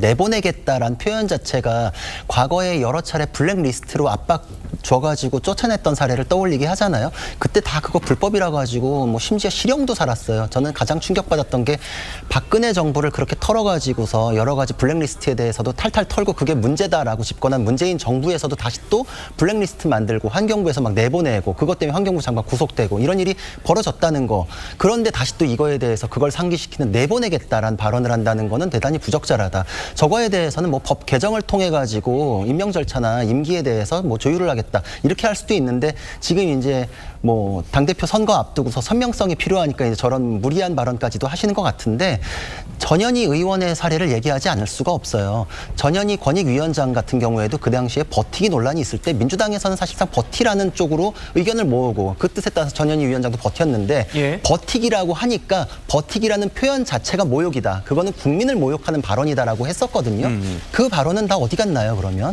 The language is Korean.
내보내겠다란 표현 자체가 과거에 여러 차례 블랙리스트로 압박 줘가지고 쫓아냈던 사례를 떠올리게 하잖아요. 그때 다 그거 불법이라 가지고 뭐 심지어 실형도 살았어요. 저는 가장 충격받았던 게 박근혜 정부를 그렇게 털어가지고서 여러 가지 블랙리스트에 대해서도 탈탈 털고 그게 문제다라고 집권한 문재인 정부에서도 다시 또 블랙리스트 만들고 환경부에서 막 내보내고 그것 때문에 환경부 장관 구속되고 이런 일이 벌어졌다는 거. 그런데 다시 또 이거에 대해서 그걸 상기시키는 내보내겠다란 발언을 한다는 거는 대단히 부적절하다. 저거에 대해서는 뭐 법 개정을 통해 가지고 임명 절차나 임기에 대해서 뭐 조율을 하겠다 이렇게 할 수도 있는데 지금 이제 뭐 당대표 선거 앞두고서 선명성이 필요하니까 이제 저런 무리한 발언까지도 하시는 것 같은데 전현희 의원의 사례를 얘기하지 않을 수가 없어요. 전현희 권익위원장 같은 경우에도 그 당시에 버티기 논란이 있을 때 민주당에서는 사실상 버티라는 쪽으로 의견을 모으고 그 뜻에 따라서 전현희 위원장도 버텼는데 예. 버티기라고 하니까 버티기라는 표현 자체가 모욕이다. 그거는 국민을 모욕하는 발언이다라고 했었거든요. 그 발언은 다 어디 갔나요, 그러면?